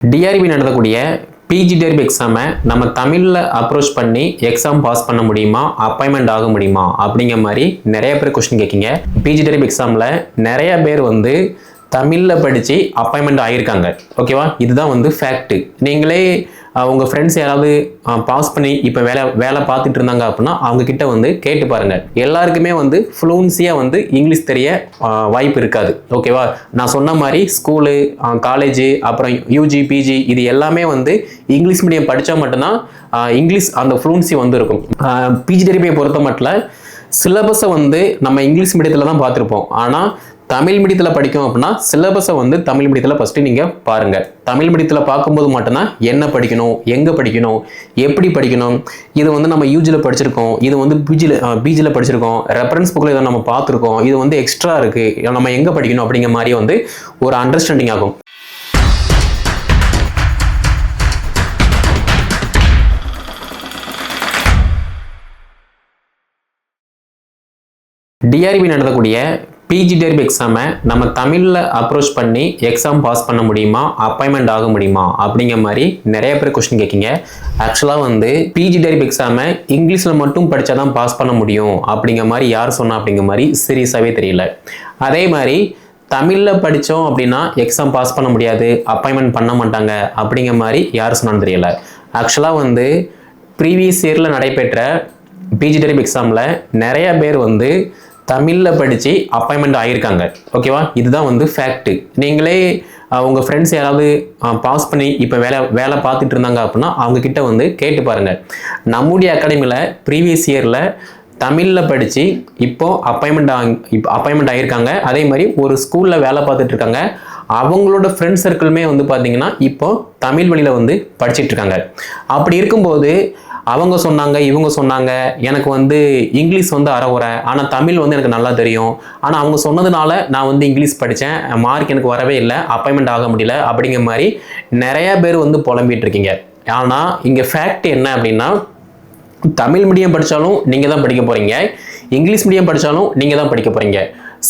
TRP நடத்தக்கூடிய PG TRB எக்ஸாமை நம்ம தமிழில் அப்ரோச் பண்ணி எக்ஸாம் பாஸ் பண்ண முடியுமா? அப்பாயின்மெண்ட் ஆக முடியுமா? அப்படிங்கிற மாதிரி நிறைய பேர் கொஸ்டின் கேட்குங்க. பிஜி டெர்பி எக்ஸாமில் நிறைய பேர் வந்து தமிழில் படித்து அப்பாயின்மெண்ட் ஆகியிருக்காங்க ஓகேவா இதுதான் வந்து ஃபேக்ட்டு நீங்களே உங்கள் ஃப்ரெண்ட்ஸ் யாராவது பாஸ் பண்ணி இப்போ வேலை வேலை பார்த்துட்டு இருந்தாங்க அப்படின்னா அவங்கக்கிட்ட வந்து கேட்டு பாருங்கள் எல்லாருக்குமே வந்து ஃப்ளூன்சியாக வந்து இங்கிலீஷ் தெரிய வாய்ப்பு இருக்காது. ஓகேவா நான் சொன்ன மாதிரி ஸ்கூலு காலேஜு அப்புறம் யூஜி பிஜி இது எல்லாமே வந்து இங்கிலீஷ் மீடியம் படித்தா மட்டும்தான் இங்கிலீஷ் அந்த ஃப்ளூன்சி வந்து இருக்கும் பிஜி டெரிபியை பொறுத்த மட்டும் சிலபஸை வந்து நம்ம இங்கிலீஷ் மீடியத்தில் தான் பார்த்துருப்போம். ஆனால் தமிழ் மீடியத்தில் படிக்கும் அப்படின்னா சிலபஸை வந்து தமிழ் மீடியத்தில் ஃபஸ்ட்டு நீங்கள் பாருங்கள் தமிழ் மீடியத்தில் பார்க்கும்போது மட்டும்தான் என்ன படிக்கணும் எங்கே படிக்கணும் எப்படி படிக்கணும் இது வந்து நம்ம யூஜியில் படிச்சிருக்கோம் இது வந்து பிஜியில் பிஜியில் படிச்சிருக்கோம் ரெஃபரன்ஸ் புக்கில் இதை நம்ம பார்த்துருக்கோம் இது வந்து எக்ஸ்ட்ரா இருக்குது நம்ம எங்கே படிக்கணும் அப்படிங்கிற மாதிரி வந்து ஒரு அண்டர்ஸ்டாண்டிங் ஆகும். டிஆர்பி நடத்தக்கூடிய பிஜி டெர்பி எக்ஸாமை நம்ம தமிழில் அப்ரோச் பண்ணி எக்ஸாம் பாஸ் பண்ண முடியுமா? அப்பாயின்மெண்ட் ஆக முடியுமா? அப்படிங்கிற மாதிரி நிறைய பேர் கொஸ்டின் கேட்கிங்க. ஆக்சுவலாக வந்து பிஜி டெர்பி எக்ஸாமை இங்கிலீஷில் மட்டும் படித்தா தான் பாஸ் பண்ண முடியும் அப்படிங்கிற மாதிரி யார் சொன்னா அப்படிங்கிற மாதிரி சீரியஸாகவே தெரியல. அதே மாதிரி தமிழில் படித்தோம் அப்படின்னா எக்ஸாம் பாஸ் பண்ண முடியாது அப்பாயின்மெண்ட் பண்ண மாட்டாங்க அப்படிங்கிற மாதிரி யார் சொன்னான்னு தெரியல. ஆக்சுவலாக வந்து ப்ரீவியஸ் இயரில் நடைபெற்ற பிஜி டெரிப் எக்ஸாமில் நிறைய பேர் வந்து தமிழில் படித்து அப்பாயின்மெண்ட் ஆகியிருக்காங்க ஓகேவா இதுதான் வந்து ஃபேக்ட்டு நீங்களே உங்கள் ஃப்ரெண்ட்ஸ் யாராவது பாஸ் பண்ணி இப்போ வேலை வேலை பார்த்துட்டு இருந்தாங்க அப்படின்னா அவங்கக்கிட்ட வந்து கேட்டு பாருங்க. நம்முடைய அகாடமியில் ப்ரீவியஸ் இயரில் தமிழில் படித்து இப்போ அப்பாயின்மெண்ட் ஆங் இப்போ அப்பாயின்மெண்ட் ஆகியிருக்காங்க அதே மாதிரி ஒரு ஸ்கூலில் வேலை பார்த்துட்டு இருக்காங்க. அவங்களோட ஃப்ரெண்ட்ஸ் சர்க்கிளுமே வந்து பார்த்திங்கன்னா இப்போது தமிழ் வழியில் வந்து படிச்சிட்டு இருக்காங்க. அப்படி இருக்கும்போது அவங்க சொன்னாங்க இவங்க சொன்னாங்க. எனக்கு வந்து இங்கிலீஷ் வந்து அறவுரை ஆனால் தமிழ் வந்து எனக்கு நல்லா தெரியும். ஆனால் அவங்க சொன்னதுனால நான் வந்து இங்கிலீஷ் படித்தேன். மார்க் எனக்கு வரவே இல்லை. அப்பாயின்மெண்ட் ஆக முடியல. அப்படிங்கிற மாதிரி நிறைய பேர் வந்து புலம்பிகிட்டு இருக்கீங்க. ஆனால் இங்கே ஃபேக்ட் என்ன அப்படின்னா தமிழ் மீடியம் படித்தாலும் நீங்கள் தான் படிக்க போகிறீங்க இங்கிலீஷ் மீடியம் படித்தாலும் நீங்கள் தான் படிக்க போகிறீங்க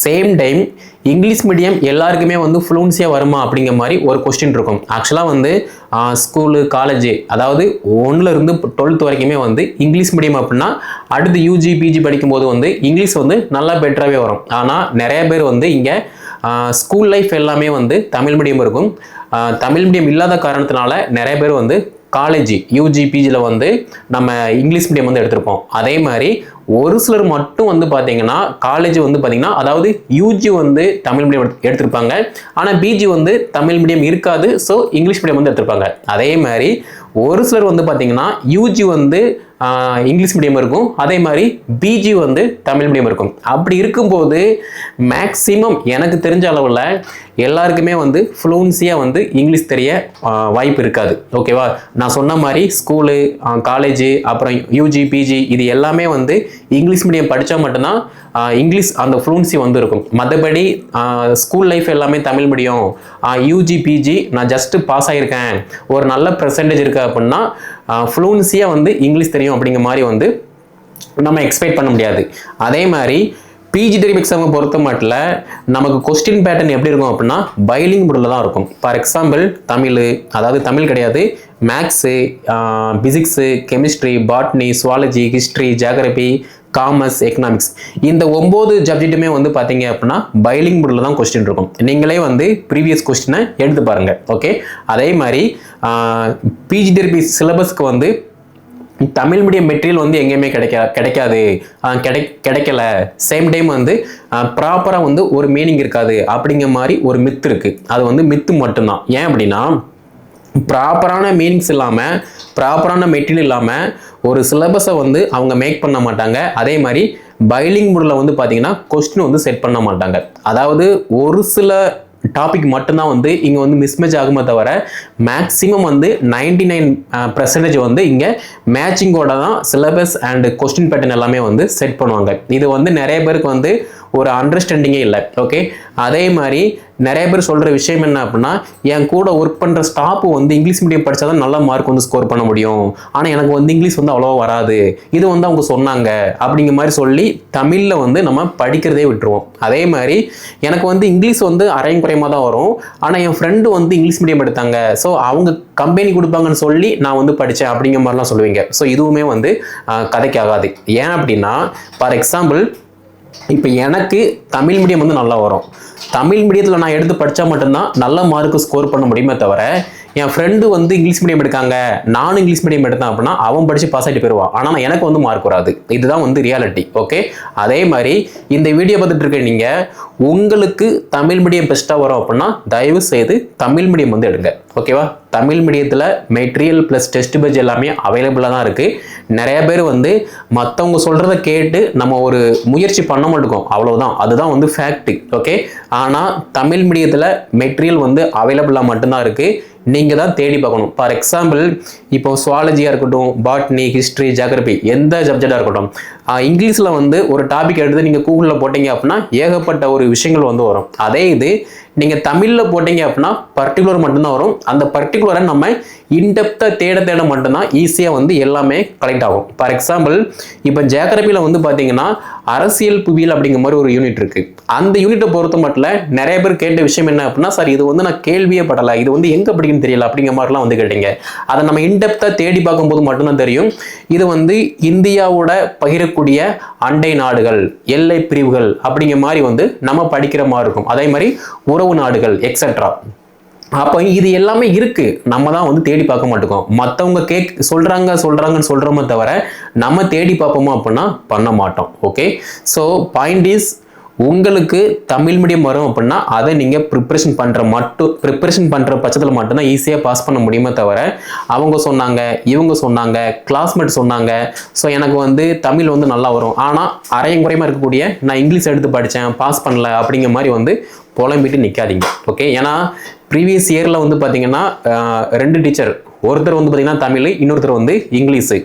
சேம் டைம் இங்கிலீஷ் மீடியம் எல்லாருக்குமே வந்து ஃப்ளூன்சியாக வருமா அப்படிங்கிற மாதிரி ஒரு கொஸ்டின் இருக்கும். ஆக்சுவலாக வந்து ஸ்கூலு காலேஜு அதாவது ஒன்றுலேருந்து டுவெல்த் வரைக்குமே வந்து இங்கிலீஷ் மீடியம் அப்படின்னா அடுத்து யூஜி பிஜி படிக்கும்போது வந்து இங்கிலீஷ் வந்து நல்லா பெட்டராகவே வரும். ஆனால் நிறைய பேர் வந்து இங்கே ஸ்கூல் லைஃப் எல்லாமே வந்து தமிழ் மீடியம் இருக்கும். தமிழ் மீடியம் இல்லாத காரணத்தினால நிறைய பேர் வந்து காலேஜ் யூஜி பிஜியில் வந்து நம்ம இங்கிலீஷ் மீடியம் வந்து எடுத்திருப்போம். அதே மாதிரி ஒரு சிலர் மட்டும் வந்து பார்த்தீங்கன்னா காலேஜ் வந்து பார்த்தீங்கன்னா அதாவது யூஜி வந்து தமிழ் மீடியம் எடுத்திருப்பாங்க. ஆனால் பிஜி வந்து தமிழ் மீடியம் இருக்காது. ஸோ இங்கிலீஷ் மீடியம் வந்து எடுத்திருப்பாங்க. அதே மாதிரி ஒரு சிலர் வந்து பார்த்தீங்கன்னா யூஜி வந்து இங்கிலீஷ் மீடியம் இருக்கும். அதே மாதிரி பிஜி வந்து தமிழ் மீடியம் இருக்கும். அப்படி இருக்கும்போது மேக்ஸிமம் எனக்கு தெரிஞ்ச அளவில் எல்லாருக்குமே வந்து ஃப்ளூன்சியாக வந்து இங்கிலீஷ் தெரிய வாய்ப்பு இருக்காது. ஓகேவா நான் சொன்ன மாதிரி ஸ்கூலு காலேஜு அப்புறம் யூஜி பிஜி இது எல்லாமே வந்து இங்கிலீஷ் மீடியம் படித்தா மட்டும்தான் இங்கிலீஷ் அந்த ஃப்ளூன்சி வந்து இருக்கும் மற்றபடி ஸ்கூல் லைஃப் எல்லாமே தமிழ் மீடியம் யூஜி பிஜி நான் ஜஸ்ட்டு பாஸ் ஆகியிருக்கேன் ஒரு நல்ல பர்சன்டேஜ் இருக்குது அப்படின்னா ஃப்ளூன்சியாக வந்து இங்கிலீஷ் தெரியும் அப்படிங்கிற மாதிரி வந்து நம்ம எக்ஸ்பெக்ட் பண்ண முடியாது. அதே மாதிரி பிஜி டெரிம் எக்ஸாமை பொறுத்த மட்டும் நமக்கு கொஸ்டின் பேட்டர்ன் எப்படி இருக்கும் அப்படின்னா பைலிங் முடில் தான் இருக்கும். ஃபார் எக்ஸாம்பிள் தமிழ் அதாவது தமிழ் கிடையாது maths physics chemistry botany zoology history geography commerce economics இந்த ஒம்பது சப்ஜெக்ட்டுமே வந்து பார்த்தீங்க அப்படின்னா பைலிங் முறையில் தான் கொஸ்டின் இருக்கும். நீங்களே வந்து ப்ரீவியஸ் கொஸ்டினை எடுத்து பாருங்கள் ஓகே அதே மாதிரி பிஜி டெரிபி சிலபஸ்க்கு வந்து தமிழ் மீடியம் மெட்டீரியல் வந்து எங்கேயுமே கிடைக்க கிடைக்காது. கிடை கிடைக்கல. சேம் டைம் வந்து ப்ராப்பராக வந்து ஒரு மீனிங் இருக்காது அப்படிங்கிற மாதிரி ஒரு மித்து இருக்குது அது வந்து மித்து மட்டும்தான். ஏன் அப்படின்னா ப்ராப்பரான மீனிங்ஸ் இல்லாமல் ப்ராப்பரான மெட்டீரியல் இல்லாமல் ஒரு சிலபஸை வந்து அவங்க மேக் பண்ண மாட்டாங்க. அதே மாதிரி பைலிங் முறையில் வந்து பார்த்தீங்கன்னா கொஸ்டின் வந்து செட் பண்ண மாட்டாங்க. அதாவது ஒரு சில டாபிக் மட்டும்தான் வந்து இங்கே வந்து மிஸ்மேட்ச் ஆகுமே தவிர மேக்ஸிமம் வந்து நைன்டி நைன் பர்சன்டேஜ் வந்து இங்கே மேட்சிங்கோட தான் சிலபஸ் அண்ட் கொஸ்டின் பேட்டர்ன் எல்லாமே வந்து செட் பண்ணுவாங்க. இது வந்து நிறைய பேருக்கு வந்து ஒரு அண்டர்ஸ்டாண்டிங்கே இல்லை ஓகே அதே மாதிரி நிறைய பேர் சொல்கிற விஷயம் என்ன அப்படின்னா என் கூட ஒர்க் பண்ணுற ஸ்டாஃப் வந்து இங்கிலீஷ் மீடியம் படித்தா தான் நல்ல மார்க் வந்து ஸ்கோர் பண்ண முடியும். ஆனால் எனக்கு வந்து இங்கிலீஷ் வந்து அவ்வளோவா வராது. இது வந்து அவங்க சொன்னாங்க. அப்படிங்கிற மாதிரி சொல்லி தமிழில் வந்து நம்ம படிக்கிறதே விட்டுருவோம். அதே மாதிரி எனக்கு வந்து இங்கிலீஷ் வந்து அரையும் குறையமாக தான் வரும். ஆனால் என் ஃப்ரெண்டு வந்து இங்கிலீஷ் மீடியம் எடுத்தாங்க. ஸோ அவங்க கம்பெனி கொடுப்பாங்கன்னு சொல்லி நான் வந்து படித்தேன் அப்படிங்கிற மாதிரிலாம் சொல்லுவீங்க. ஸோ இதுவுமே வந்து கதைக்காகாது கதைக்கு ஆகாது. ஏன் அப்படின்னா ஃபார் எக்ஸாம்பிள் இப்போ எனக்கு தமிழ் மீடியம் வந்து நல்லா வரும். தமிழ் மீடியத்தில் நான் எடுத்து படித்தா மட்டும்தான் நல்ல மார்க்கு ஸ்கோர் பண்ண முடியுமே தவிர என் ஃப்ரெண்டு வந்து இங்கிலீஷ் மீடியம் எடுக்காங்க நானும் இங்கிலீஷ் மீடியம் எடுத்தேன் அப்படின்னா அவன் படித்து பாஸ் ஆகிட்டு போயிடுவான் ஆனால் எனக்கு வந்து மார்க் வராது. இதுதான் வந்து ரியாலிட்டி ஓகே அதே மாதிரி இந்த வீடியோ பார்த்துட்டு இருக்க நீங்கள் உங்களுக்கு தமிழ் மீடியம் பெஸ்ட்டாக வரும் அப்படின்னா தயவு செய்து தமிழ் மீடியம் வந்து எடுங்க ஓகேவா தமிழ் மீடியத்தில் மெட்டீரியல் ப்ளஸ் டெஸ்ட் பேஜ் எல்லாமே அவைலபிளாக தான் இருக்குது நிறைய பேர் வந்து மற்றவங்க சொல்கிறத கேட்டு நம்ம ஒரு முயற்சி பண்ண மாட்டோம் அவ்வளோதான் அதுதான் வந்து ஃபேக்ட்டு ஓகே ஆனால் தமிழ் மீடியத்தில் மெட்டீரியல் வந்து அவைலபிளாக மட்டும்தான் இருக்குது நீங்கள் தான் தேடி பார்க்கணும். ஃபார் எக்ஸாம்பிள் இப்போ சுவாலஜியாக இருக்கட்டும் பாட்னி ஹிஸ்ட்ரி ஜாகிரபி எந்த சப்ஜெக்டாக இருக்கட்டும் இங்கிலீஷில் வந்து ஒரு டாபிக் எடுத்து நீங்கள் கூகுளில் போட்டீங்க அப்படின்னா ஏகப்பட்ட ஒரு விஷயங்கள் வந்து வரும். அதே இது நீங்கள் தமிழில் போட்டீங்க அப்படின்னா பர்டிகுலர் மட்டும்தான் வரும். அந்த பர்டிகுலரை நம்ம இன்டெப்த்தாக தேட தேட மட்டும்தான் ஈஸியாக வந்து எல்லாமே கலெக்ட் ஆகும். ஃபார் எக்ஸாம்பிள் இப்போ ஜியாகிரபியில் வந்து பார்த்தீங்கன்னா அரசியல் புவியியல் அப்படிங்கிற மாதிரி ஒரு யூனிட் இருக்குது அந்த யூனிட்டை பொறுத்த மட்டும் நிறைய பேர் கேட்ட விஷயம் என்ன அப்படின்னா சார் இது வந்து நான் கேள்வியே படலை. இது வந்து எங்கே படிக்கணும்னு தெரியல அப்படிங்கிற மாதிரிலாம் வந்து கேட்டீங்க. அதை நம்ம இன்டெப்த்தாக தேடி பார்க்கும்போது மட்டும்தான் தெரியும். இது வந்து இந்தியாவோட பகிரக்கூடிய அண்டை நாடுகள் எல்லை பிரிவுகள் அப்படிங்கிற மாதிரி வந்து நம்ம படிக்கிற மாதிரி இருக்கும். அதே மாதிரி உறவு நாடுகள் எக்ஸட்ரா அப்போ இது எல்லாமே இருக்கு. நம்ம தான் வந்து தேடி பார்க்க மாட்டோம். மற்றவங்க கேக் சொல்றாங்க சொல்றாங்கன்னு சொல்றோமே தவிர நம்ம தேடி பார்ப்போமா அப்படின்னா பண்ண மாட்டோம். ஓகே ஸோ பாயிண்ட் இஸ் உங்களுக்கு தமிழ் மீடியம் வரும் அப்படின்னா அதை நீங்கள் ப்ரிப்ரேஷன் பண்ணுற மட்டும் ப்ரிப்ரேஷன் பண்ணுற பட்சத்தில் மட்டும்தான் ஈஸியாக பாஸ் பண்ண முடியுமே தவிர அவங்க சொன்னாங்க இவங்க சொன்னாங்க கிளாஸ்மேட் சொன்னாங்க ஸோ எனக்கு வந்து தமிழ் வந்து நல்லா வரும். ஆனால் அரையும் குறையமாக இருக்கக்கூடிய நான் இங்கிலீஷ் எடுத்து படித்தேன் பாஸ் பண்ணல அப்படிங்கிற மாதிரி வந்து புலம்பிட்டு நிற்காதீங்க ஓகே ஏன்னா ப்ரீவியஸ் இயரில் வந்து பார்த்தீங்கன்னா ரெண்டு டீச்சர் ஒருத்தர் வந்து பார்த்தீங்கன்னா தமிழ் இன்னொருத்தர் வந்து இங்கிலீஷு.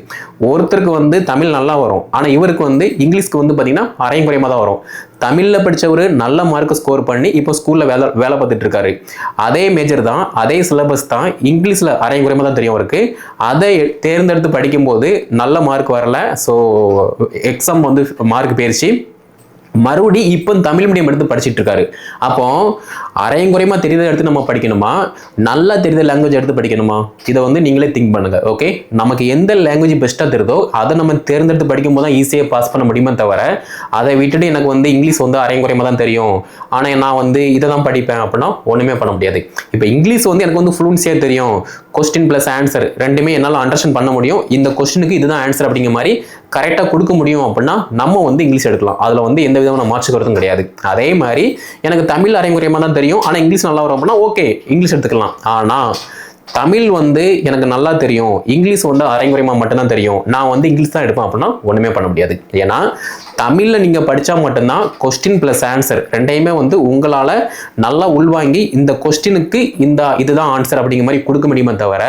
ஒருத்தருக்கு வந்து தமிழ் நல்லா வரும். ஆனால் இவருக்கு வந்து இங்கிலீஷ்க்கு வந்து பார்த்தீங்கன்னா அரையும் குறையமாக தான் வரும். தமிழில் படித்தவர் நல்ல மார்க் ஸ்கோர் பண்ணி இப்போ ஸ்கூலில் வேலை வேலை பார்த்துட்டு இருக்காரு அதே மேஜர் தான் அதே சிலபஸ் தான் இங்கிலீஷில் அரையும் குறையமாக தான் தெரியும் அவருக்கு. அதை தேர்ந்தெடுத்து படிக்கும்போது நல்ல மார்க் வரல. ஸோ எக்ஸாம் வந்து மார்க் போயிடுச்சு மறுபடி இப்போ தமிழ் மீடியம் எடுத்து படிச்சுட்டு இருக்காரு அப்போ அரையும் குறையமாக தெரியுதை எடுத்து நம்ம படிக்கணுமா? நல்லா தெரியுத லாங்குவேஜ் எடுத்து படிக்கணுமா? இதை வந்து நீங்களே திங்க் பண்ணுங்கள் ஓகே நமக்கு எந்த லாங்குவேஜ் பெஸ்ட்டாக தெரியுதோ அதை நம்ம தேர்ந்தெடுத்து படிக்கும்போது தான் ஈஸியாக பாஸ் பண்ண முடியுமே தவிர அதை விட்டுட்டு எனக்கு வந்து இங்கிலீஷ் வந்து அரையும் குறையமாக தான் தெரியும். ஆனால் நான் வந்து இதை தான் படிப்பேன் அப்படின்னா ஒன்றுமே பண்ண முடியாது. இப்போ இங்கிலீஷ் வந்து எனக்கு வந்து ஃப்ளூன்ஸியாக தெரியும். கொஸ்டின் ப்ளஸ் ஆன்சர் ரெண்டுமே என்னால் அண்டர்ஸ்டாண்ட் பண்ண முடியும். இந்த கொஸ்டினுக்கு இதுதான் ஆன்சர் அப்படிங்கிற மாதிரி கரெக்டாக கொடுக்க முடியும் அப்படின்னா நம்ம வந்து இங்கிலீஷ் எடுக்கலாம். அதில் வந்து எந்த விதமான மாற்று கருத்தும் கிடையாது. அதே மாதிரி எனக்கு தமிழ் அரைமுறையமாக தான் தெரியும். ஆனால் இங்கிலீஷ் நல்லா வரும் அப்படின்னா ஓகே இங்கிலீஷ் எடுத்துக்கலாம். ஆனால் தமிழ் வந்து எனக்கு நல்லா தெரியும். இங்கிலீஷ் வந்து அரைங்குறையமாக மட்டும்தான் தெரியும். நான் வந்து இங்கிலீஷ் தான் எடுப்பேன் அப்படின்னா ஒன்றுமே பண்ண முடியாது. ஏன்னா தமிழில் நீங்கள் படித்தா மட்டும்தான் கொஸ்டின் ப்ளஸ் ஆன்சர் ரெண்டையுமே வந்து உங்களால் நல்லா உள்வாங்கி இந்த கொஸ்டினுக்கு இந்த இதுதான் ஆன்சர் அப்படிங்கிற மாதிரி கொடுக்க முடியுமே தவிர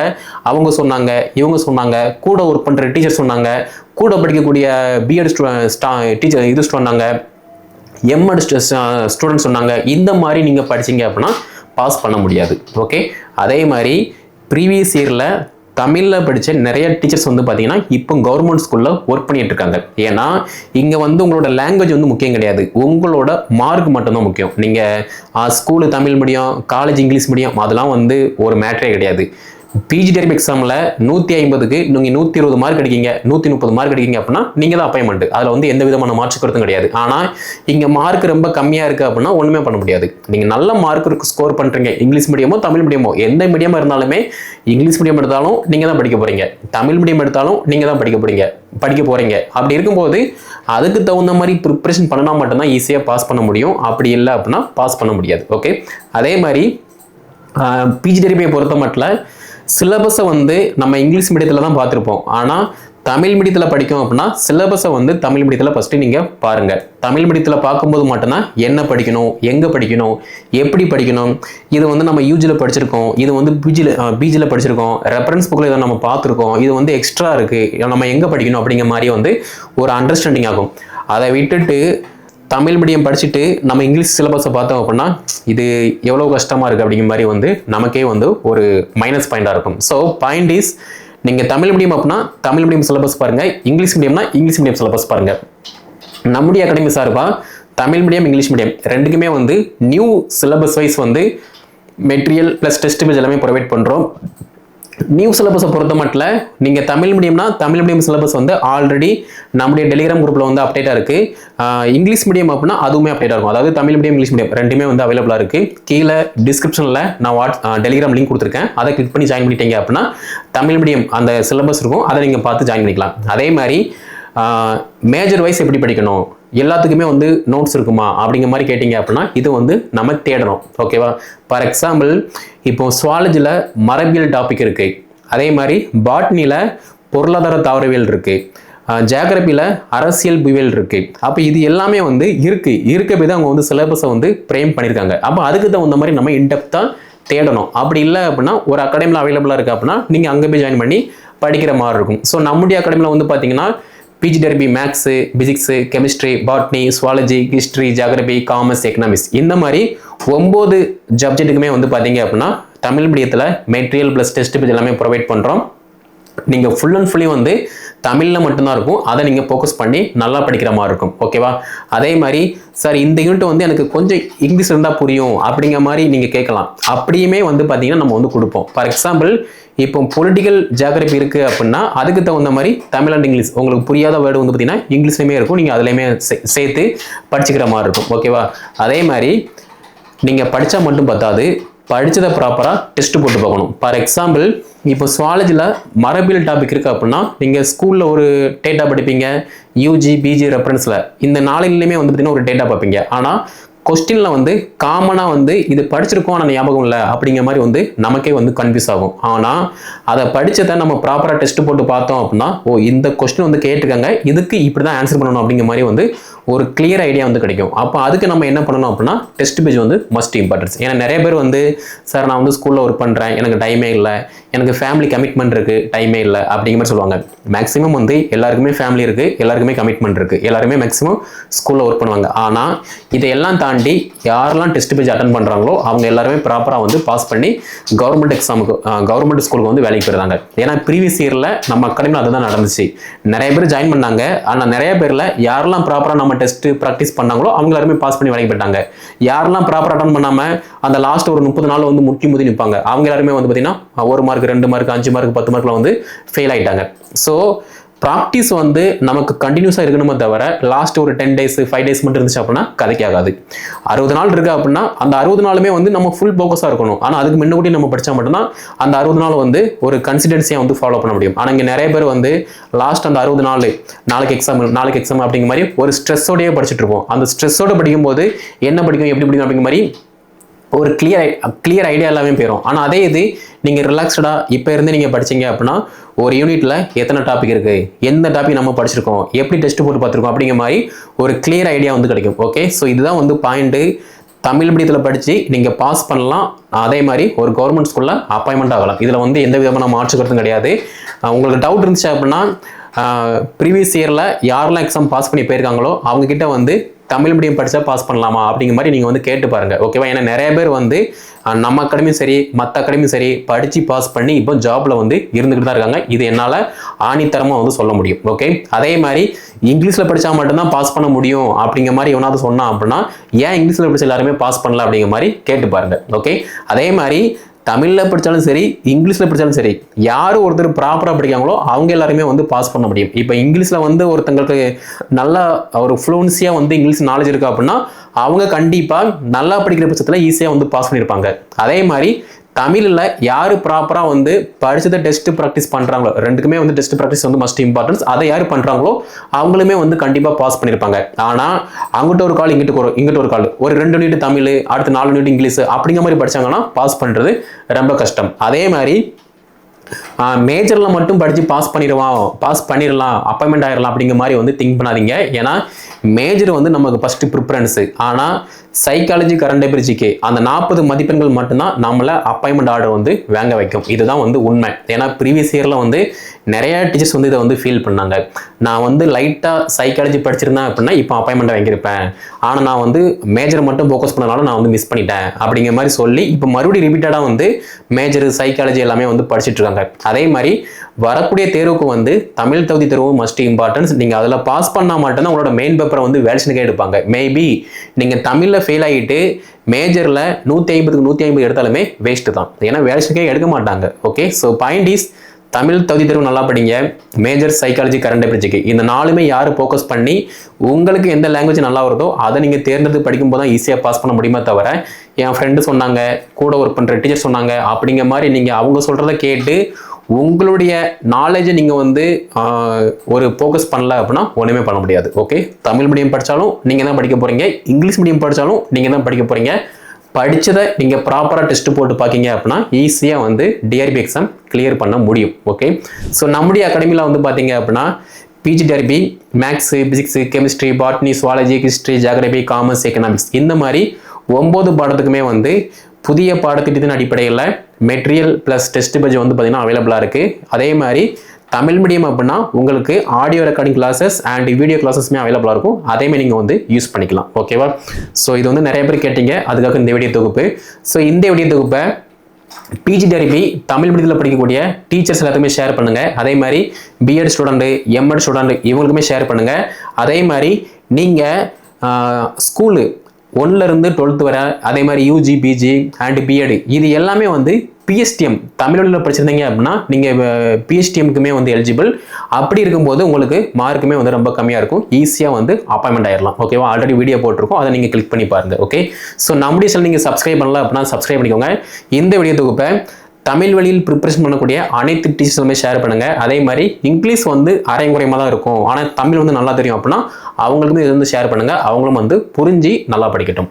அவங்க சொன்னாங்க இவங்க சொன்னாங்க கூட ஒர்க் பண்ணுற டீச்சர் சொன்னாங்க கூட படிக்கக்கூடிய பிஎட் ஸ்டூ டீச்சர் இது சொன்னாங்க எம்எட் ஸ்டூடெண்ட் சொன்னாங்க இந்த மாதிரி நீங்கள் படிச்சீங்க அப்படின்னா பாஸ் பண்ண முடியாது. ஓகே அதே மாதிரி ப்ரீவியஸ் இயரில் தமிழில் படித்த நிறைய டீச்சர்ஸ் வந்து பார்த்தீங்கன்னா இப்போ கவர்மெண்ட் ஸ்கூலில் ஒர்க் பண்ணிகிட்டு இருக்காங்க. ஏன்னா இங்கே வந்து உங்களோட லாங்குவேஜ் வந்து முக்கியம் கிடையாது. உங்களோட மார்க் மட்டும்தான் முக்கியம். நீங்கள் school Tamil medium college English medium அதெல்லாம் வந்து ஒரு மேட்டரே கிடையாது. பிஜி டெரிப் எக்ஸாமில் நூற்றி ஐம்பதுக்கு நீங்கள் நூற்றி இருபது மார்க் அடிக்கீங்க நூற்றி முப்பது மார்க் அடிக்கீங்க அப்படின்னா நீங்கள் தான் அப்பாயின்மெண்ட் அதில் வந்து எந்த விதமான மாற்று கருத்தும் கிடையாது. ஆனால் இங்கே மார்க் ரொம்ப கம்மியாக இருக்குது அப்படின்னா ஒன்றுமே பண்ண முடியாது. நீங்கள் நல்ல மார்க் ஸ்கோர் பண்ணுறீங்க இங்கிலீஷ் மீடியமோ தமிழ் மீடியமோ எந்த மீடியமாக இருந்தாலுமே இங்கிலீஷ் மீடியம் எடுத்தாலும் நீங்கள் தான் படிக்க போகிறீங்க தமிழ் மீடியம் எடுத்தாலும் நீங்கள் தான் படிக்க போகிறீங்க படிக்க போகிறீங்க அப்படி இருக்கும்போது அதுக்கு தகுந்த மாதிரி ப்ரிப்ரேஷன் பண்ணினா மட்டும்தான் ஈஸியாக பாஸ் பண்ண முடியும். அப்படி இல்லை அப்படின்னா பாஸ் பண்ண முடியாது. ஓகே அதே மாதிரி பிஜி டெரிபியை பொறுத்த மட்டும் சிலபஸை வந்து நம்ம இங்கிலீஷ் மீடியத்தில் தான் பார்த்துருப்போம். ஆனால் தமிழ் மீடியத்தில் படிக்கும் அப்படின்னா சிலபஸை வந்து தமிழ் மீடியத்தில் ஃபஸ்ட்டு நீங்கள் பாருங்கள் தமிழ் மீடியத்தில் பார்க்கும்போது மட்டும்தான் என்ன படிக்கணும் எங்கே படிக்கணும் எப்படி படிக்கணும் இது வந்து நம்ம யூஜியில் படிச்சிருக்கோம் இது வந்து பிஜியில் பிஜியில் படிச்சிருக்கோம் ரெஃபரன்ஸ் புக்கில் இதை நம்ம பார்த்துருக்கோம் இது வந்து எக்ஸ்ட்ரா இருக்குது நம்ம எங்கே படிக்கணும் அப்படிங்கிற மாதிரி வந்து ஒரு அண்டர்ஸ்டாண்டிங் ஆகும். அதை விட்டுட்டு தமிழ் மீடியம் படிச்சுட்டு நம்ம இங்கிலீஷ் சிலபஸை பார்த்தோம் அப்படின்னா இது எவ்வளோ கஷ்டமாக இருக்குது அப்படிங்கிற மாதிரி வந்து நமக்கே வந்து ஒரு மைனஸ் பாயிண்டாக இருக்கும். ஸோ பாயிண்ட் இஸ் நீங்கள் தமிழ் மீடியம் அப்படின்னா தமிழ் மீடியம் சிலபஸ் பாருங்கள் இங்கிலீஷ் மீடியம்னா இங்கிலீஷ் மீடியம் சிலபஸ் பாருங்கள் நம்முடைய அகாடமி சார்பாக தமிழ் மீடியம் இங்கிலீஷ் மீடியம் ரெண்டுக்குமே வந்து நியூ சிலபஸ் வைஸ் வந்து மெட்டீரியல் ப்ளஸ் டெஸ்ட் பேஜ் எல்லாமே ப்ரொவைட் பண்ணுறோம் நியூ சிலபஸை பொறுத்த மட்டும் நீங்கள் தமிழ் மீடியம்னா தமிழ் மீடியம் சிலபஸ் வந்து ஆல்ரெடி நம்முடைய டெலிகிராம் குரூப்பில் வந்து அப்டேட்டாக இருக்குது இங்கிலீஷ் மீடியம் அப்படின்னா அதுவுமே அப்டேட்டாக இருக்கும். அதாவது தமிழ் மீடியம் இங்கிலீஷ் மீடியம் ரெண்டுமே வந்து அவைலபிளாக இருக்குது கீழே டிஸ்கிரிப்ஷனில் நான் வாட்ஸ் டெலிகிராம் லிங்க் கொடுத்துருக்கேன். அதை கிளிக் பண்ணி ஜாயின் பண்ணிட்டீங்க அப்படின்னா தமிழ் மீடியம் அந்த சிலபஸ் இருக்கும். அதை நீங்கள் பார்த்து ஜாயின் பண்ணிக்கலாம். அதே மாதிரி மேஜர் வைஸ் எப்படி படிக்கணும்? எல்லாத்துக்குமே வந்து நோட்ஸ் இருக்குமா அப்படிங்கிற மாதிரி கேட்டிங்க அப்படின்னா இது வந்து நம்ம தேடணும். ஓகேவா ஃபார் எக்ஸாம்பிள் இப்போ சுவாலஜியில் மரபியல் டாபிக் இருக்குது அதே மாதிரி பாட்னியில் பொருளாதார தாவரவியல் இருக்குது ஜியாகிரபியில் அரசியல் புவியல் இருக்குது அப்போ இது எல்லாமே வந்து இருக்குது இருக்க போய் தான் அவங்க வந்து சிலபஸை வந்து ஃப்ரேம் பண்ணியிருக்காங்க. அப்போ அதுக்கு தகுந்த மாதிரி நம்ம இன்டெப்த்தாக தேடணும். அப்படி இல்லை அப்படின்னா ஒரு அகாடமியில் அவைலபிளாக இருக்குது அப்படின்னா நீங்கள் அங்கே போய் ஜாயின் பண்ணி படிக்கிற மாதிரி இருக்கும். ஸோ நம்முடைய அகாடமியில் வந்து பார்த்தீங்கன்னா PG TRB maths physics chemistry botany zoology history geography commerce economics இந்த மாதிரி ஒம்பது சப்ஜெக்ட்டுக்குமே வந்து பார்த்தீங்க அப்படின்னா தமிழ் மீடியத்தில் மெட்டீரியல் ப்ளஸ் டெஸ்ட் பேஜ் எல்லாமே ப்ரொவைட் பண்ணுறோம் நீங்கள் ஃபுல் அண்ட் ஃபுல்லி வந்து தமிழில் மட்டும்தான் இருக்கும். அதை நீங்கள் ஃபோக்கஸ் பண்ணி நல்லா படிக்கிற மாதிரி இருக்கும். ஓகேவா அதே மாதிரி சார் இந்த யூனிட் வந்து எனக்கு கொஞ்சம் இங்கிலீஷ் இருந்தால் புரியும் அப்படிங்கிற மாதிரி நீங்கள் கேட்கலாம். அப்படியுமே வந்து பார்த்தீங்கன்னா நம்ம வந்து கொடுப்போம். ஃபார் எக்ஸாம்பிள் இப்போ பொலிட்டிக்கல் ஜாகிரபி இருக்குது அப்படின்னா அதுக்கு தகுந்த மாதிரி தமிழ் அண்ட் இங்கிலீஷ் உங்களுக்கு புரியாத வேர்டு வந்து பார்த்தீங்கன்னா இங்கிலீஷ்லையுமே இருக்கும். நீங்கள் அதுலேயுமே சேர்த்து படிச்சுக்கிற மாதிரி இருக்கும். ஓகேவா அதே மாதிரி நீங்கள் படித்தா மட்டும் பத்தாது. படித்ததை ப்ராப்பராக டெஸ்ட் போட்டு பார்க்கணும். ஃபார் எக்ஸாம்பிள் இப்போ சுவாலஜியில் மரபியல் டாபிக் இருக்குது அப்படின்னா நீங்கள் ஸ்கூலில் ஒரு டேட்டா படிப்பீங்க யூஜி பிஜி ரெஃபரன்ஸில் இந்த நாளிலையுமே வந்து பார்த்தீங்கன்னா ஒரு டேட்டா பார்ப்பீங்க. ஆனால் கொஸ்டினில் வந்து காமனாக வந்து இது படிச்சிருக்கோம் ஆனால் ஞாபகம் இல்லை அப்படிங்கிற மாதிரி வந்து நமக்கே வந்து கன்ஃபியூஸ் ஆகும். ஆனால் அதை படித்ததை நம்ம ப்ராப்பராக டெஸ்ட் போட்டு பார்த்தோம் அப்படின்னா ஓ இந்த கொஸ்டின் வந்து கேட்டிருக்காங்க இதுக்கு இப்படி தான் ஆன்சர் பண்ணணும் அப்படிங்கிற மாதிரி வந்து ஒரு கிளியர் ஐடியா வந்து கிடைக்கும். அப்போ அதுக்கு நம்ம என்ன பண்ணணும் அப்படின்னா டெஸ்ட் பேஜ் வந்து மஸ்ட் இம்பார்ட்டன்ஸ் ஏன்னா நிறைய பேர் வந்து சார் நான் வந்து ஸ்கூலில் ஒர்க் பண்ணுறேன் எனக்கு டைமே இல்லை எனக்கு ஃபேமிலி கமிட்மெண்ட் இருக்குது டைமே இல்லை அப்படிங்கிற மாதிரி சொல்லுவாங்க. மேக்ஸிமம் வந்து எல்லாருக்குமே ஃபேமிலி இருக்குது எல்லாருக்குமே கமிட்மெண்ட் இருக்குது எல்லாருமே மேக்ஸிமம் ஸ்கூலில் ஒர்க் பண்ணுவாங்க. ஆனால் இதையெல்லாம் தாண்டி யாரெல்லாம் டெஸ்ட் பேஜ் அட்டன் பண்ணுறாங்களோ அவங்க எல்லாருமே ப்ராப்பராக வந்து பாஸ் பண்ணி கவர்மெண்ட் எக்ஸாமுக்கு கவர்மெண்ட் ஸ்கூலுக்கு வந்து வேலைக்கு போயிருந்தாங்க ஏன்னா ப்ரீவியஸ் இயரில் நம்ம அகாடமியில் அதுதான் நடந்துச்சு. நிறைய பேர் ஜாயின் பண்ணாங்க. ஆனால் நிறைய பேரில் யாரெல்லாம் ப்ராப்பராக நம்ம டெஸ்ட்டு ப்ராக்டிஸ் பண்ணாங்களோ அவங்க எல்லாருமே பாஸ் பண்ணி வேலைக்கு போயிட்டாங்க. யாரெல்லாம் ப்ராப்பராக அட்டன் பண்ணாமல் அந்த லாஸ்ட் ஒரு முப்பது நாள் வந்து முட்டி முதி நிற்பாங்க அவங்க எல்லாருமே வந்து பார்த்தீங்கன்னா ஒரு மார்க் ரெண்டு மார்க் அஞ்சு மார்க் பத்து மார்க்கில் வந்து ஃபெயில் ஆகிட்டாங்க ஸோ ப்ராக்டிஸ் வந்து நமக்கு கண்டினியூஸாக இருக்கணுமே தவிர லாஸ்ட் ஒரு டென் டேஸ் ஃபைவ் டேஸ் மட்டும் இருந்துச்சு அப்படின்னா கதைக்கு ஆகாது அறுபது நாள் இருக்கு அப்படின்னா அந்த அறுபது நாளுமே வந்து நம்ம ஃபுல் ஃபோக்கஸாக இருக்கணும். ஆனால் அதுக்கு முன்னாடி நம்ம படித்தா மட்டும்தான் அந்த அறுபது நாள் வந்து ஒரு கன்சிடென்சியாக வந்து ஃபாலோ பண்ண முடியும். ஆனால் இங்கே நிறைய பேர் வந்து லாஸ்ட் அந்த அறுபது நாள் நாளைக்கு எக்ஸாம் நாளைக்கு எக்ஸாம் அப்படிங்கிற மாதிரி ஒரு ஸ்ட்ரெஸ்ஸோடயே படிச்சுட்டு இருப்போம். அந்த ஸ்ட்ரெஸ்ஸோடு படிக்கும்போது என்ன படிக்கும் எப்படி படிக்கும் அப்படிங்கிற மாதிரி ஒரு கிளியர் கிளியர் ஐடியா எல்லாமே போயிடும் ஆனால் அதே இது நீங்கள் ரிலாக்ஸ்டாக இப்போ இருந்து நீங்கள் படிச்சீங்க அப்படின்னா ஒரு யூனிட்டில் எத்தனை டாபிக் இருக்குது எந்த டாபிக் நம்ம படிச்சிருக்கோம்? எப்படி டெஸ்ட் போட்டு பார்த்துருக்கோம்? அப்படிங்கிற மாதிரி ஒரு கிளியர் ஐடியா வந்து கிடைக்கும். ஓகே ஸோ இதுதான் வந்து பாயிண்ட்டு தமிழ் மீடியத்தில் படித்து நீங்கள் பாஸ் பண்ணலாம். அதே மாதிரி ஒரு கவர்மெண்ட் ஸ்கூலில் அப்பாயின்மெண்ட் ஆகலாம். இதில் வந்து எந்த விதமான மாற்று கருத்தும் கிடையாது உங்களுக்கு டவுட் இருந்துச்சு அப்படின்னா ப்ரீவியஸ் இயரில் யாரெல்லாம் எக்ஸாம் பாஸ் பண்ணி போயிருக்காங்களோ அவங்கக்கிட்ட வந்து தமிழ் மீடியம் படித்தா பாஸ் பண்ணலாமா? அப்படிங்கிற மாதிரி நீங்கள் வந்து கேட்டு பாருங்கள் ஓகேவா ஏன்னா நிறைய பேர் வந்து நம்ம அகாடமியும் சரி மற்ற அகாடமியும் சரி படித்து பாஸ் பண்ணி இப்போ ஜாப்பில் வந்து இருந்துக்கிட்டு தான் இருக்காங்க. இது என்னால் ஆணித்தரமாக வந்து சொல்ல முடியும். ஓகே அதே மாதிரி இங்கிலீஷில் படித்தா மட்டும்தான் பாஸ் பண்ண முடியும் அப்படிங்கிற மாதிரி எவனாவது சொன்னான் அப்படின்னா ஏன் இங்கிலீஷில் படித்த எல்லாருமே பாஸ் பண்ணல அப்படிங்கிற மாதிரி கேட்டு பாருங்கள் ஓகே அதே மாதிரி தமிழில் படித்தாலும் சரி இங்கிலீஷில் படித்தாலும் சரி யார் ஒருத்தர் ப்ராப்பராக படிக்காங்களோ அவங்க எல்லாருமே வந்து பாஸ் பண்ண முடியும். இப்போ இங்கிலீஷில் வந்து ஒருத்தங்களுக்கு நல்லா ஒரு ஃப்ளூன்சியாக வந்து இங்கிலீஷ் நாலேஜ் இருக்கு அப்படின்னா அவங்க கண்டிப்பாக நல்லா படிக்கிற பட்சத்தில் ஈஸியாக வந்து பாஸ் பண்ணியிருப்பாங்க அதே மாதிரி தமிழில் யார் ப்ராப்பராக வந்து படித்தத டெஸ்ட் ப்ராக்டிஸ் பண்ணுறாங்களோ ரெண்டுக்குமே வந்து டெஸ்ட் ப்ராக்டிஸ் வந்து மஸ்ட் இம்பார்ட்டன்ஸ் அதை யார் பண்ணுறாங்களோ அவங்களுமே வந்து கண்டிப்பாக பாஸ் பண்ணியிருப்பாங்க. ஆனால் அங்கிட்ட ஒரு கால் இங்கிட்ட ஒரு இங்கிட்ட ஒரு கால் ஒரு ரெண்டு யூனிட் தமிழ் அடுத்து நாலு யூனிட் இங்கிலீஷ் அப்படிங்கிற மாதிரி படிச்சாங்கன்னா பாஸ் பண்ணுறது ரொம்ப கஷ்டம். அதே மாதிரி மேஜரில் மட்டும் படித்து பாஸ் பண்ணிடுவான் பாஸ் பண்ணிடலாம் அப்பாயின்மெண்ட் ஆகிடலாம் அப்படிங்கிற மாதிரி வந்து திங்க் பண்ணாதீங்க. ஏன்னா மேஜர் வந்து நமக்கு ஃபஸ்ட்டு ப்ரிஃபரன்ஸு ஆனால் சைக்காலஜி கரண்ட் ஜிகே அந்த நாற்பது மதிப்பெண்கள் மட்டும்தான் நம்மளை அப்பாயின்மெண்ட் ஆர்டர் வந்து வாங்க வைக்கும். இதுதான் வந்து உண்மை. ஏன்னா ப்ரீவியஸ் இயரில் வந்து நிறைய டீச்சர்ஸ் வந்து இதை வந்து ஃபீல் பண்ணாங்க. நான் வந்து லைட்டாக சைக்காலஜி படிச்சிருந்தேன் அப்படின்னா இப்போ அப்பாயின்மெண்ட் வாங்கியிருப்பேன். ஆனால் நான் வந்து மேஜர் மட்டும் ஃபோக்கஸ் பண்ணனால நான் வந்து மிஸ் பண்ணிட்டேன். அப்படிங்கிற மாதிரி சொல்லி இப்போ மறுபடியும் ரிப்பீட்டடாக வந்து மேஜர் சைக்காலஜி எல்லாமே வந்து படிச்சுட்டு இருக்காங்க. அதே மாதிரி வரக்கூடிய தேர்வுக்கு வந்து தமிழ் தகுதி தேர்வு மஸ்ட் இம்பார்ட்டன்ஸ் நீங்கள் அதில் பாஸ் பண்ணால் மட்டும்தான் உங்களோட மெயின் பேப்பரை வந்து வேல்ஷனுக்கே எடுப்பாங்க. மேபி நீங்கள் தமிழில் ஃபெயில் ஆகிட்டு மேஜரில் நூற்றி ஐம்பதுக்கு நூற்றி ஐம்பது எடுத்தாலுமே வேஸ்ட்டு தான். ஏன்னா வேல்ஷனுக்கே எடுக்க மாட்டாங்க. Okay so point is Tamil தகுதி தேர்வு நல்லா படிங்க. மேஜர் சைக்காலஜி கரண்ட் அஃபேர்ஸுக்கு இந்த நாலுமே யார் ஃபோக்கஸ் பண்ணி உங்களுக்கு எந்த லாங்குவேஜ் நல்லா வருதோ அதை நீங்கள் தேர்ந்தெடுத்து படிக்கும்போது தான் ஈஸியாக பாஸ் பண்ண முடியுமே தவிர என் ஃப்ரெண்டு சொன்னாங்க கூட ஒர்க் பண்ணுற டீச்சர் சொன்னாங்க அப்படிங்கிற மாதிரி நீங்கள் அவங்க சொல்கிறத கேட்டு உங்களுடைய நாலேஜை நீங்கள் வந்து ஒரு ஃபோக்கஸ் பண்ணல அப்படின்னா ஒன்றுமே பண்ண முடியாது. ஓகே தமிழ் மீடியம் படித்தாலும் நீங்கள் தான் படிக்க போகிறீங்க இங்கிலீஷ் மீடியம் படித்தாலும் நீங்கள் தான் படிக்க போகிறீங்க படித்ததை நீங்கள் ப்ராப்பராக டெஸ்ட் போட்டு பார்க்கிங்க அப்படின்னா ஈஸியாக வந்து டிஆர்பி எக்ஸாம் கிளியர் பண்ண முடியும். ஓகே ஸோ நம்முடைய அகாடமியில் வந்து பார்த்தீங்க அப்படின்னா PG TRB maths physics chemistry botany zoology history geography commerce economics இந்த மாதிரி ஒம்பது பாடத்துக்குமே வந்து புதிய பாடத்திட்டத்தின் அடிப்படையில் மெட்டீரியல் ப்ளஸ் டெஸ்ட் பேஜ் வந்து பார்த்திங்கன்னா அவைலபிளாக இருக்குது அதே மாதிரி தமிழ் மீடியம் அப்படின்னா உங்களுக்கு audio recording classes and video கிளாஸஸ்மே அவைலபிளாக இருக்கும். அதேமாதிரி நீங்கள் வந்து யூஸ் பண்ணிக்கலாம். ஓகேவா ஸோ இது வந்து நிறைய பேர் கேட்டீங்க. அதுக்காக இந்த வீடியோ தொகுப்பு. ஸோ இந்த வீடியோ தொகுப்பை பிஜி பிஜிடிஆர்பி தமிழ் மீடியத்தில் படிக்கக்கூடிய டீச்சர்ஸ் எல்லாத்துக்குமே ஷேர் பண்ணுங்கள் அதே மாதிரி B Ed student M Ed student இவங்களுக்குமே share பண்ணுங்கள் அதே மாதிரி நீங்கள் ஸ்கூலு ஒன்ல டுவெல்த் வர அதே மாதிரி யூஜி பிஜி அண்ட் பிஎட் இது எல்லாமே வந்து பிஎஸ்டிஎம் தமிழ் படிச்சிருந்தீங்க அப்படின்னா நீங்கள் பிஎஸ்டிஎம்க்குமே வந்து எலிஜிபிள் அப்படி இருக்கும்போது உங்களுக்கு மார்க்குமே வந்து ரொம்ப கம்மியாக இருக்கும். ஈஸியாக வந்து அப்பாயின்மெண்ட் ஆயிடலாம் ஓகேவா ஆல்ரெடி வீடியோ போட்டிருக்கோம். அதை நீங்கள் கிளிக் பண்ணி பாருங்க. ஓகே ஸோ நம்முடைய சேனல் நீங்கள் சப்ஸ்கிரைப் பண்ணல அப்படின்னா சப்ஸ்கிரைப் பண்ணிக்கோங்க. இந்த வீடியோ தொகுப்பை தமிழ் வழியில் ப்ரிப்பரேஷன் பண்ணக்கூடிய அனைத்து டீச்சர்ஸுமே ஷேர் பண்ணுங்கள் அதே மாதிரி இங்கிலீஷ் வந்து அரைங்குறையமாக தான் இருக்கும். ஆனால் தமிழ் வந்து நல்லா தெரியும் அப்படின்னா அவங்களுக்குமே இது வந்து ஷேர் பண்ணுங்கள் அவங்களும் வந்து புரிஞ்சு நல்லா படிக்கட்டும்.